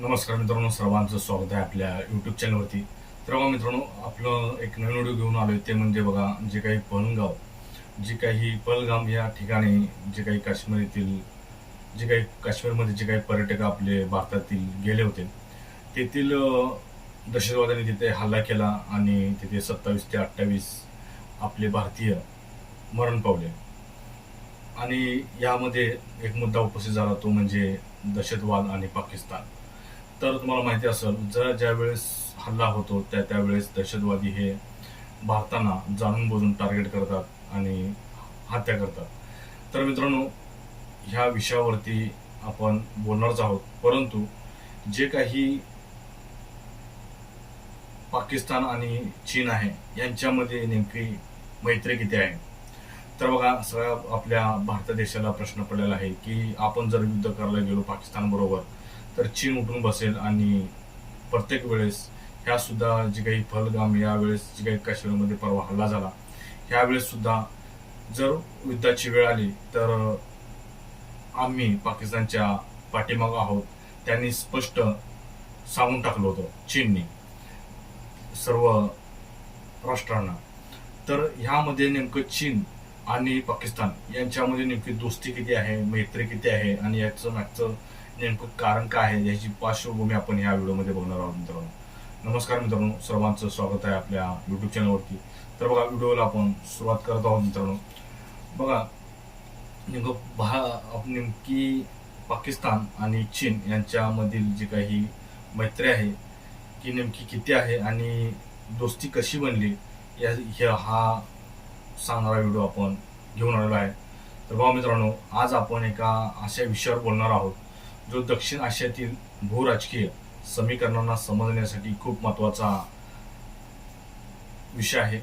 नमस्कार मित्रांनो सर्वांचं स्वागत आहे आपल्या यूट्यूब चॅनलवरती तर बघा मित्रांनो आपलं एक नवीन व्हिडिओ घेऊन आलो ते म्हणजे बघा जे काही पहलगाव जे काही पलगाम या ठिकाणी जे काही काश्मीर येथील जे काही काश्मीरमध्ये जे काही पर्यटक आपले भारतातील गेले होते तेथील दहशतवाद्यांनी तिथे हल्ला केला आणि तिथे सत्तावीस ते अठ्ठावीस आपले भारतीय मरण पावले. आणि यामध्ये एक मुद्दा उपस्थित झाला तो म्हणजे दहशतवाद आणि पाकिस्तान. तर तुम्हाला माहिती असेल जर ज्या वेळेस हल्ला होतो त्या त्यावेळेस दहशतवादी हे भारताना जाणून बुजून टार्गेट करतात आणि हत्या करतात. तर मित्रांनो ह्या विषयावरती आपण बोलणारच आहोत. परंतु जे काही पाकिस्तान आणि चीन आहे यांच्यामध्ये नेमकी मैत्री किती आहे? तर बघा सगळ्या आपल्या भारत देशाला प्रश्न पडलेला आहे की आपण जर युद्ध करायला गेलो पाकिस्तान बरोबर तर चीन उठून बसेल आणि प्रत्येक वेळेस ह्या सुद्धा जे काही फलगाम यावेळेस जे काही काश्मीरमध्ये परवा हल्ला झाला ह्यावेळेस सुद्धा जर युद्धाची वेळ आली तर आम्ही पाकिस्तानच्या पाठीमागं आहोत. त्यांनी स्पष्ट सांगून टाकलं होतं चीनने सर्व राष्ट्रांना. तर ह्यामध्ये नेमकं चीन आणि पाकिस्तान यांच्यामध्ये नेमकी दोस्ती किती आहे मैत्री किती आहे आणि याचं मागचं नेमकं कारण काय आहे याची पार्श्वभूमी आपण या व्हिडिओमध्ये बघणार आहोत मित्रांनो. नमस्कार मित्रांनो सर्वांचं स्वागत आहे आपल्या युट्यूब चॅनलवरती तर बघा व्हिडिओला आपण सुरुवात करत आहोत मित्रांनो. बघा नेमकं भा नेमकी पाकिस्तान आणि चीन यांच्यामधील जी काही मैत्री आहे की नेमकी किती आहे आणि दोस्ती कशी बनली या हा सांगणारा व्हिडिओ आपण घेऊन आलेलो आहे. तर बघा मित्रांनो आज आपण एका अशा विषयावर बोलणार आहोत. जो दक्षिण आशियातील भूराजकीय समीकरणांना समजण्यासाठी खूप महत्त्वाचा विषय आहे.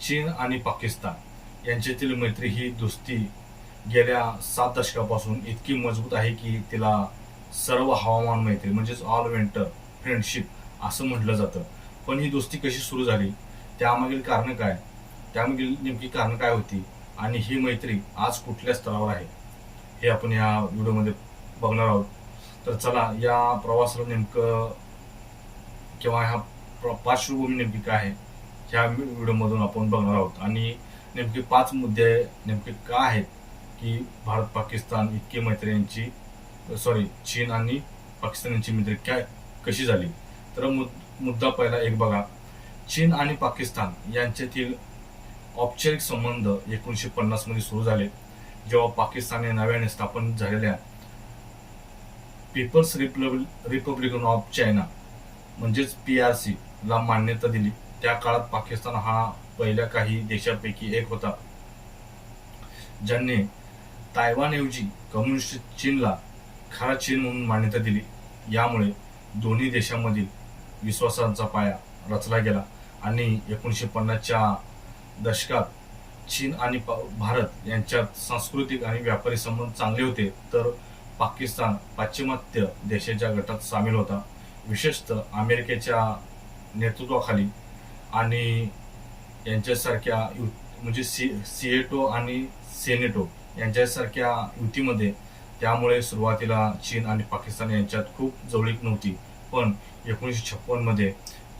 चीन आणि पाकिस्तान यांच्यातील मैत्री ही दोस्ती गेल्या सात दशकापासून इतकी मजबूत आहे की तिला सर्व हवामान मैत्री म्हणजेच ऑल वेंटर फ्रेंडशिप असं म्हटलं जातं. पण ही दोस्ती कशी सुरू झाली? त्यामागील कारण काय? त्यामागील नेमकी कारण काय होती? आणि ही मैत्री आज कुठल्या स्तरावर आहे? हे आपण या व्हिडिओमध्ये बघणार आहोत. तर चला या प्रवासाला नेमकं किंवा ह्या प्र- पार्श्वभूमी नेमकी काय आहे ह्या व्हिडिओमधून आपण बघणार आहोत. आणि नेमके पाच मुद्दे नेमके काय आहेत की भारत पाकिस्तान इतकी मैत्री यांची सॉरी चीन आणि पाकिस्तान यांची मैत्री काय कशी झाली? तर मुद्दा पहिला एक बघा. चीन आणि पाकिस्तान यांच्यातील औपचारिक संबंध एकोणीसशे पन्नासमध्ये सुरू झाले जेव्हा पाकिस्तानने नव्याने स्थापन झालेल्या पीपल्स रिपब्लिकन ऑफ चायना म्हणजेच पी आर सी ला मान्यता दिली. त्या काळात पाकिस्तान हा पहिल्या काही देशांपैकी एक होता ज्यांनी तायवानऐवजी कम्युनिस्ट चीनला खरा चीन म्हणून मान्यता दिली. यामुळे दोन्ही देशांमधील विश्वासांचा पाया रचला गेला आणि एकोणीसशे पन्नासच्या दशकात चीन आणि भारत यांच्यात सांस्कृतिक आणि व्यापारी संबंध चांगले होते तर पाकिस्तान पाश्चिमात्य देशाच्या गटात सामील होता. विशेषतः अमेरिकेच्या नेतृत्वाखाली आणि यांच्यासारख्या यु- म्हणजे सी सिएटो आणि सेनेटो यांच्यासारख्या युतीमध्ये त्यामुळे सुरुवातीला चीन आणि पाकिस्तान यांच्यात खूप जवळीक नव्हती. पण एकोणीसशे छप्पनमध्ये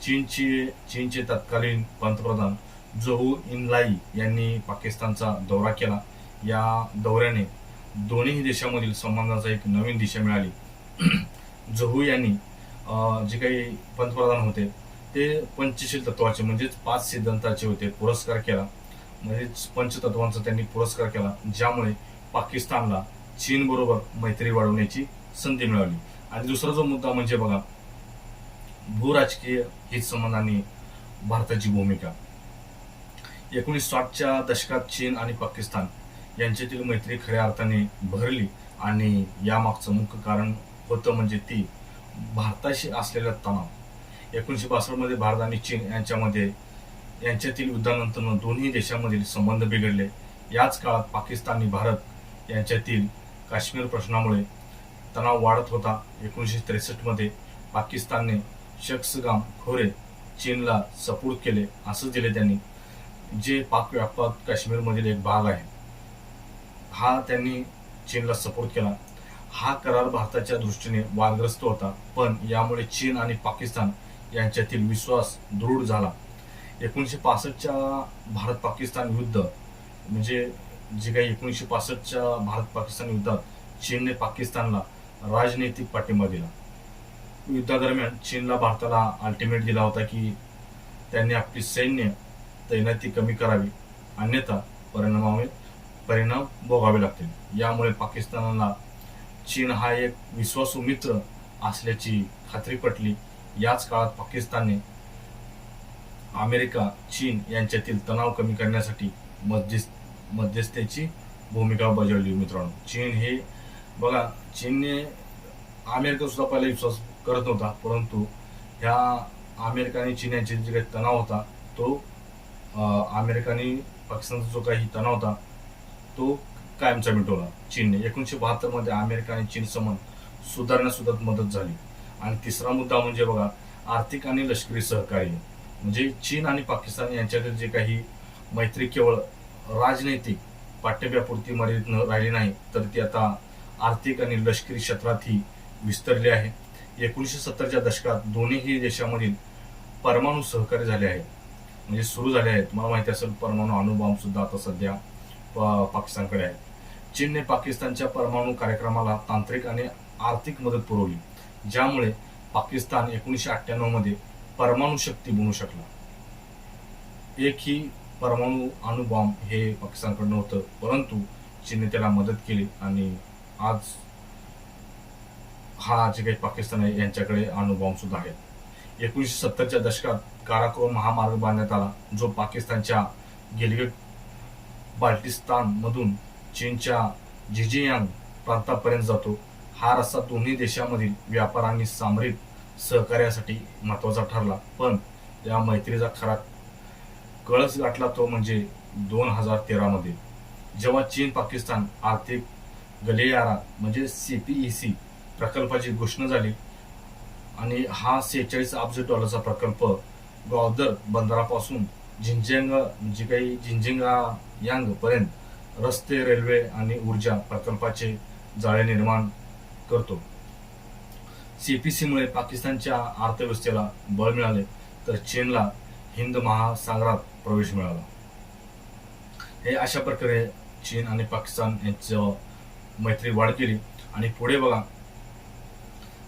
चीनची चीनचे तत्कालीन पंतप्रधान जोहू इनलाई यांनी पाकिस्तानचा दौरा केला. या दौऱ्याने दोन्ही देशामधील संबंधाचा एक नवीन दिशा मिळाली. जहू यांनी जे काही पंतप्रधान होते ते पंचशील तत्वाचे म्हणजेच पाच सिद्धांताचे होते पुरस्कार केला. म्हणजेच पंचतत्वांचा त्यांनी पुरस्कार केला ज्यामुळे पाकिस्तानला चीन बरोबर मैत्री वाढवण्याची संधी मिळाली. आणि दुसरा जो मुद्दा म्हणजे बघा भूराजकीय हित संबंध आणि भारताची भूमिका. एकोणीस साठच्या दशकात चीन आणि पाकिस्तान यांच्यातील मैत्री खऱ्या अर्थाने भरली. आणि यामागचं मुख्य कारण होतं म्हणजे ती भारताशी असलेला तणाव. एकोणीसशे बासष्टमध्ये भारत आणि चीन यांच्यामध्ये यांच्यातील युद्धानंतर दोन्ही देशांमधील संबंध बिघडले. याच काळात पाकिस्तान आणि भारत यांच्यातील काश्मीर प्रश्नामुळे तणाव वाढत होता. एकोणीसशे त्रेसष्टमध्ये पाकिस्तानने शख्सगाम खोरे चीनला सपोर्ट केले असं दिले त्यांनी. जे पाक व्यापात काश्मीरमधील एक भाग आहे. हा त्यांनी चीनला सपोर्ट केला. हा करार भारताच्या दृष्टीने वादग्रस्त होता पण यामुळे चीन आणि पाकिस्तान यांच्यातील विश्वास दृढ झाला. एकोणीसशे पासष्टच्या भारत पाकिस्तान युद्ध म्हणजे जे काही एकोणीसशे पासष्टच्या भारत पाकिस्तान युद्धात चीनने पाकिस्तानला राजनैतिक पाठिंबा दिला. युद्धादरम्यान चीनला भारताला अल्टिमेट दिला होता की त्यांनी आपली सैन्य तैनाती कमी करावी. अन्यथा परिणामामुळे परिणाम भोगावे लागतील. यामुळे पाकिस्तानला चीन हा एक विश्वासू मित्र असल्याची खात्री पटली. याच काळात पाकिस्तानने अमेरिका चीन यांच्यातील तणाव कमी करण्यासाठी मध्यस्थ मध्यस्थेची भूमिका बजावली मित्रांनो. चीन हे बघा चीनने अमेरिका सुद्धा पहिला विश्वास करत नव्हता परंतु ह्या अमेरिका आणि चीन यांच्यात जे काही तणाव होता तो अं, पाकिस्तानचा जो काही तणाव होता तो कायमचा मिटवला. चीनने एकोणीसशे बहात्तरमध्ये अमेरिका आणि चीन संबंध सुधारण्यास सुद्धा मदत झाली. आणि तिसरा मुद्दा म्हणजे बघा आर्थिक आणि लष्करी सहकार्य. म्हणजे चीन आणि पाकिस्तान यांच्यातील जे काही मैत्री केवळ राजनैतिक पाठ्यव्यापुरती मर्यादित न राहिली नाही तर ती आता आर्थिक आणि लष्करी क्षेत्रातही विस्तरली आहे. एकोणीसशे सत्तरच्या दशकात दोन्ही देशामधील परमाणु सहकार्य झाले आहे. म्हणजे सुरू झाले आहेत. तुम्हाला माहिती असेल परमाणु अणुबॉम्ब सुद्धा आता सध्या पाकिस्तानकडे. आहे चीनने पाकिस्तानच्या परमाणू कार्यक्रमाला तांत्रिक आणि आर्थिक मदत पुरवली ज्यामुळे पाकिस्तान एकोणीसशे अठ्ठ्याण्णवमध्ये परमाणू शक्ती बनू शकला. एक ही परमाणू अणुबॉम्ब हे पाकिस्तानकडनं होतं परंतु चीनने त्याला मदत केली आणि आज हा जे काही पाकिस्तान आहे यांच्याकडे अणुबॉम्ब सुद्धा आहेत. एकोणीसशे सत्तरच्या दशकात काराकोरम महामार्ग बांधण्यात आला जो पाकिस्तानच्या गिलगिट बाल्टिस्तान मधून चीनच्या झिजियांग प्रांतापर्यंत जातो. हा रस्ता दोन्ही देशांमधील व्यापार आणि सामरिक सहकार्यासाठी महत्त्वाचा ठरला. पण या मैत्रीचा खरा कळस गाठला तो म्हणजे दोन हजार तेरामध्ये. जेव्हा चीन पाकिस्तान आर्थिक गलियारा म्हणजे सी पी ई सी प्रकल्पाची घोषणा झाली आणि हा सेहेचाळीस अब्ज डॉलरचा प्रकल्प ग्वादर बंदरापासून झिंजिंग जे म्हणजे काही झिंजिंगा यांग पर्यंत रस्ते रेल्वे आणि ऊर्जा प्रकल्पाचे जाळे निर्माण करतो. सीपीसी मुळे पाकिस्तानच्या अर्थव्यवस्थेला बळ मिळाले तर चीनला हिंद महासागरात प्रवेश मिळाला. हे अशा प्रकारे चीन आणि पाकिस्तान यांचं मैत्री वाढ केली. आणि पुढे बघा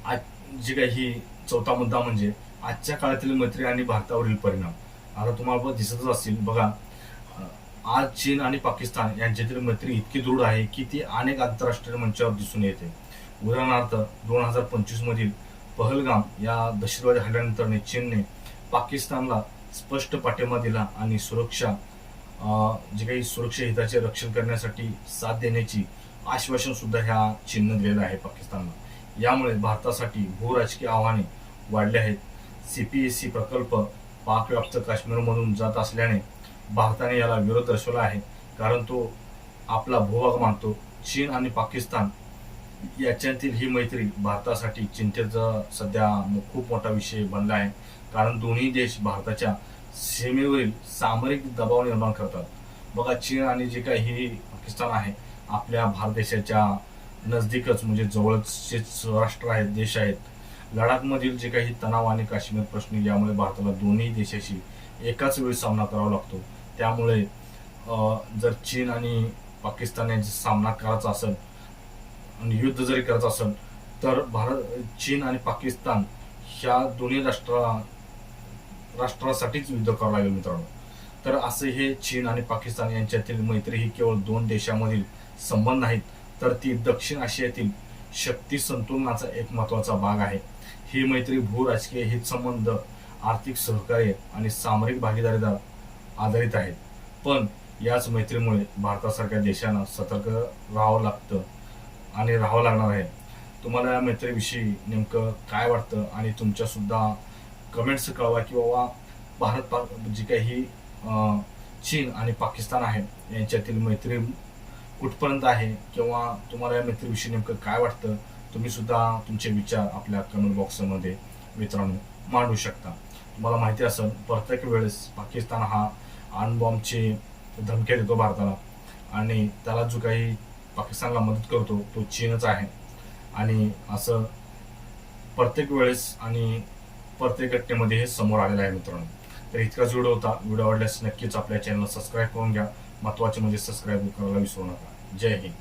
आज जी काही ही चौथा मुद्दा म्हणजे आजच्या काळातील मैत्री आणि भारतावरील परिणाम. आता तुम्हाला पण दिसतच असतील बघा. आज चीन आणि पाकिस्तान यांच्यातील मैत्री इतकी दृढ आहे की ती अनेक आंतरराष्ट्रीय मंचावर दिसून येते. उदाहरणार्थ दोन हजार पंचवीस मधील पहलगाम या दहशतवादी हल्ल्यानंतर चीनने पाकिस्तानला स्पष्ट पाठिंबा दिला आणि सुरक्षा जे काही सुरक्षा हिताचे रक्षण करण्यासाठी साथ देण्याची आश्वासन सुद्धा ह्या चीननं दिलेलं आहे पाकिस्तानला. यामुळे भारतासाठी भूराजकीय आव्हाने वाढले आहेत. सीपीएससी प्रकल्प पाकव्याप्त काश्मीरमधून जात असल्याने भारताने याला विरोध दर्शवला आहे. कारण तो आपला भूभाग मानतो. चीन आणि पाकिस्तान याच्यातील ही मैत्री भारतासाठी चिंतेचा सध्या खूप मोठा विषय बनला आहे. कारण दोन्ही देश भारताच्या सीमेवरील सामरिक दबाव निर्माण करतात. बघा चीन आणि जे काही ही पाकिस्तान आहे आपल्या भारत देशाच्या नजदीकच म्हणजे जवळचेच राष्ट्र आहेत देश आहेत. लडाखमधील जे काही तणाव आणि काश्मीर प्रश्न यामुळे भारताला दोन्ही देशाशी एकाच वेळी सामना करावा लागतो. त्यामुळे जर चीन आणि पाकिस्तान यांचा सामना करायचा असेल आणि युद्ध जरी करायचं असेल तर भारत चीन आणि पाकिस्तान ह्या दोन्ही राष्ट्रा राष्ट्रासाठीच युद्ध करावं लागेल मित्रांनो. तर असे हे चीन आणि पाकिस्तान यांच्यातील मैत्री ही केवळ दोन देशामधील संबंध नाहीत तर ती दक्षिण आशियातील शक्ती संतुलनाचा एक महत्त्वाचा भाग आहे. ही मैत्री भू राजकीय हित संबंध आर्थिक सहकार्य आणि सामरिक भागीदारीदार आधारित आहेत पण याच मैत्रीमुळे भारतासारख्या देशांना सतर्क राहावं लागतं आणि राहावं लागणार आहे. तुम्हाला या मैत्रीविषयी नेमकं काय वाटतं आणि तुमच्यासुद्धा कमेंट्स कळवा की बाबा भारत पाक जी काही चीन आणि पाकिस्तान आहे यांच्यातील मैत्री कुठपर्यंत आहे किंवा तुम्हाला या मैत्रीविषयी नेमकं काय वाटतं तुम्ही सुद्धा तुमचे विचार आपल्या कमेंट बॉक्समध्ये मित्रांनो मांडू शकता. तुम्हाला माहिती असेल प्रत्येक वेळेस पाकिस्तान हा अणबॉम्बची धमक्या देतो भारताला. आणि त्याला जो काही पाकिस्तानला मदत करतो तो चीनच आहे. आणि असं प्रत्येक वेळेस आणि प्रत्येक घटनेमध्ये हे समोर आलेलं आहे मित्रांनो. तर इतकाच व्हिडिओ होता. व्हिडिओ आवडल्यास नक्कीच आपल्या चॅनलला सबस्क्राईब करून घ्या. महत्त्वाचे म्हणजे सबस्क्राईब करायला विसरू नका. जय हिंद.